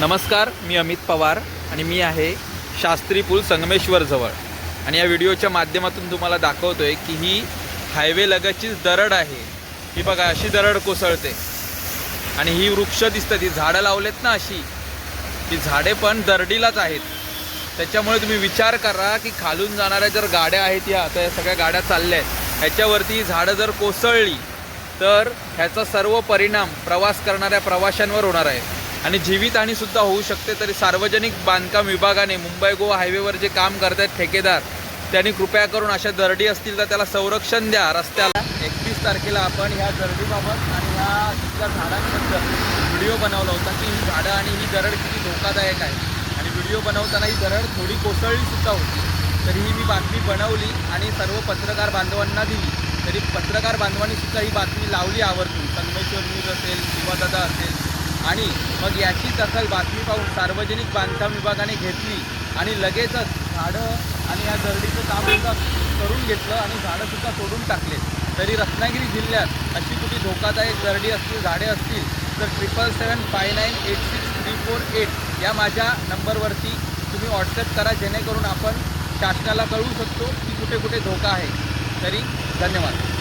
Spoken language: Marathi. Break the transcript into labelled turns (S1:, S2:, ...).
S1: नमस्कार मी अमित पवार आणि मी आहे शास्त्री पूल संगमेश्वरजवळ आणि या व्हिडिओच्या माध्यमातून तुम्हाला दाखवतो आहे की ही हायवे लगतचीच दरड आहे. ही बघा अशी दरड कोसळते. आणि ही वृक्ष दिसतात ही झाडं लावलेत ना अशी. ती झाडे पण दरडीलाच आहेत. त्याच्यामुळे तुम्ही विचार करा की खालून जाणाऱ्या जर गाड्या आहेत या तर या सगळ्या गाड्या चालल्या आहेत. ह्याच्यावरती ही झाडं जर कोसळली तर ह्याचा सर्व परिणाम प्रवास करणाऱ्या प्रवाशांवर होणार आहे. आणि जीवितहानीसुद्धा होऊ शकते तरी सार्वजनिक बांधकाम विभागाने मुंबई गोवा हायवेवर जे काम करत आहेत ठेकेदार त्यांनी कृपया करून अशा दरडी असतील तर त्याला संरक्षण द्या रस्त्याला. एकवीस तारखेला आपण ह्या दरडीबाबत आणि ह्या तिथल्या झाडांबद्दल व्हिडिओ बनवला होता की ही झाडं आणि ही दरड किती धोकादायक आहे. आणि व्हिडिओ बनवताना ही दरड थोडी कोसळलीसुद्धा होती. तरीही मी बातमी बनवली आणि सर्व पत्रकार बांधवांना दिली. तरी पत्रकार बांधवांनीसुद्धा ही बातमी लावली आवर्जून. संगमेश्वर न्यूज असेल शिवदादा असेल आणि मग याची दखल बातमी पाहून सार्वजनिक बांधकाम विभागाने घेतली आणि लगेचच झाडं आणि या दरडीचं कामसुद्धा करून घेतलं आणि झाडंसुद्धा तोडून टाकले तरी रत्नागिरी जिल्ह्यात अशी कुठे धोकादायक दरडी असतील झाडे असतील तर triple seven five nine eight six three four eight या माझ्या नंबरवरती तुम्ही व्हॉट्सअप करा जेणेकरून आपण शासनाला कळवू शकतो की कुठे कुठे धोका आहे. तरी धन्यवाद.